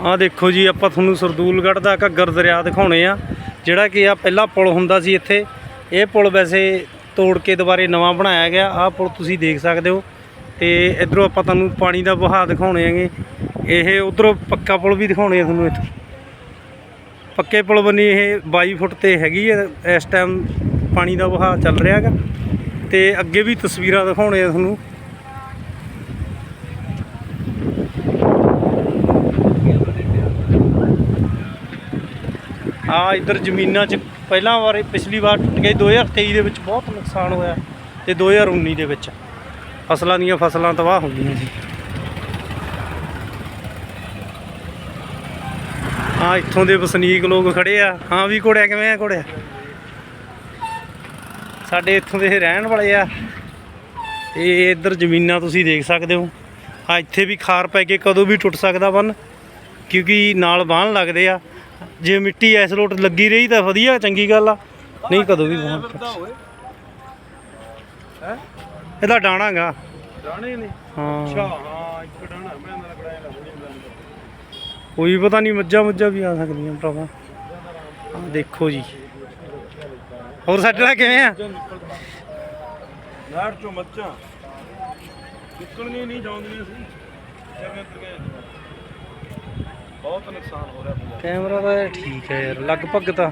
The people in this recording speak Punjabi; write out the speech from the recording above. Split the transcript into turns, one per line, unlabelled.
ਆਹ ਦੇਖੋ ਜੀ, ਆਪਾਂ ਤੁਹਾਨੂੰ ਸਰਦੂਲਗੜ੍ਹ ਦਾ ਘੱਗਰ ਦਰਿਆ ਦਿਖਾਉਣੇ ਆ, ਜਿਹੜਾ ਕਿ ਆ ਪਹਿਲਾ ਪੁਲ ਹੁੰਦਾ ਸੀ ਇੱਥੇ। ਇਹ ਪੁਲ ਵੈਸੇ ਤੋੜ ਕੇ ਦੁਬਾਰੇ ਨਵਾਂ ਬਣਾਇਆ ਗਿਆ। ਆਹ ਪੁਲ ਤੁਸੀਂ ਦੇਖ ਸਕਦੇ ਹੋ। ਤੇ ਇਧਰੋਂ ਆਪਾਂ ਤੁਹਾਨੂੰ ਪਾਣੀ ਦਾ ਵਹਾਅ ਦਿਖਾਉਣੇ ਆਂਗੇ। ਇਹ ਉਧਰੋਂ ਪੱਕਾ ਪੁਲ ਵੀ ਦਿਖਾਉਣੇ ਆ ਤੁਹਾਨੂੰ ਇੱਥੋਂ। ਪੱਕੇ ਪੁਲ ਬਣੀ ਇਹ 22 ਫੁੱਟ ਤੇ ਹੈਗੀ ਹੈ ਇਸ ਟਾਈਮ ਪਾਣੀ ਦਾ ਵਹਾਅ ਚੱਲ ਰਿਹਾ ਹੈਗਾ। ਤੇ ਅੱਗੇ ਵੀ ਤਸਵੀਰਾਂ ਦਿਖਾਉਣੇ ਆ ਤੁਹਾਨੂੰ। ਆ ਇੱਧਰ ਜ਼ਮੀਨਾਂ 'ਚ ਪਹਿਲਾਂ ਵਾਰ ਪਿਛਲੀ ਵਾਰ ਟੁੱਟ ਗਈ 2023 ਦੇ ਵਿੱਚ ਬਹੁਤ ਨੁਕਸਾਨ ਹੋਇਆ ਤੇ 2019 ਦੇ ਵਿੱਚ ਫਸਲਾਂ ਦੀਆਂ ਫਸਲਾਂ ਤਬਾਹ ਹੋ ਗਈਆਂ ਸੀ ਆ ਇੱਥੋਂ ਦੇ ਵਸਨੀਕ ਲੋਕ ਖੜੇ ਆ। ਹਾਂ ਵੀ ਘੋੜਿਆ ਕਿਵੇਂ ਆ ਘੋੜਿਆ? ਸਾਡੇ ਇੱਥੋਂ ਦੇ ਰਹਿਣ ਵਾਲੇ ਆ। ਇਹ ਇੱਧਰ ਜ਼ਮੀਨਾਂ ਤੁਸੀਂ ਦੇਖ ਸਕਦੇ ਹੋ। ਆ ਇੱਥੇ ਵੀ ਖਾਰ ਪੈ ਕੇ ਕਦੋਂ ਵੀ ਟੁੱਟ ਸਕਦਾ ਬੰਨ, ਕਿਉਂਕਿ ਨਾਲ ਬਾਹਣ ਲੱਗਦੇ ਆ। ਜੇ ਮਿੱਟੀ ਐਸ ਲੋਟ ਲੱਗੀ ਰਹੀ ਤਾਂ ਵਧੀਆ ਚੰਗੀ ਗੱਲ ਆ। ਨਹੀਂ ਕਦੋਂ ਵੀ
ਹੈ?
ਇਹਦਾ ਡਾਣਾਗਾ
ਦਾਣੇ ਨੇ
ਹਾਂ
ਹਾਂ। ਇੱਕ ਡਾਣਾ ਮੈਂ ਨਾਲ ਕੜਾਇਆ ਲੱਗਣੀ
ਕੋਈ ਪਤਾ ਨਹੀਂ ਮੱਝਾਂ ਮੁੱਝਾਂ ਵੀ ਆ ਸਕਦੀਆਂ ਭਰਾਵਾ। ਆ ਦੇਖੋ ਜੀ। ਹੋਰ ਸਾਡੇ ਨਾਲ ਕਿਵੇਂ ਆ?
ਨਾੜ ਚੋਂ ਮੱਝਾਂ। ਨਿਕਲਣੀਆਂ ਨਹੀਂ ਜਾਂਦੀਆਂ ਸੀ। ਜਿਵੇਂ ਬਹੁਤ ਨੁਕਸਾਨ ਹੋ ਰਿਹਾ ਪੰਜਾਬ
ਕੈਮਰਾ ਤਾਂ ਠੀਕ ਹੈ ਯਾਰ ਲਗਭਗ ਤਾਂ।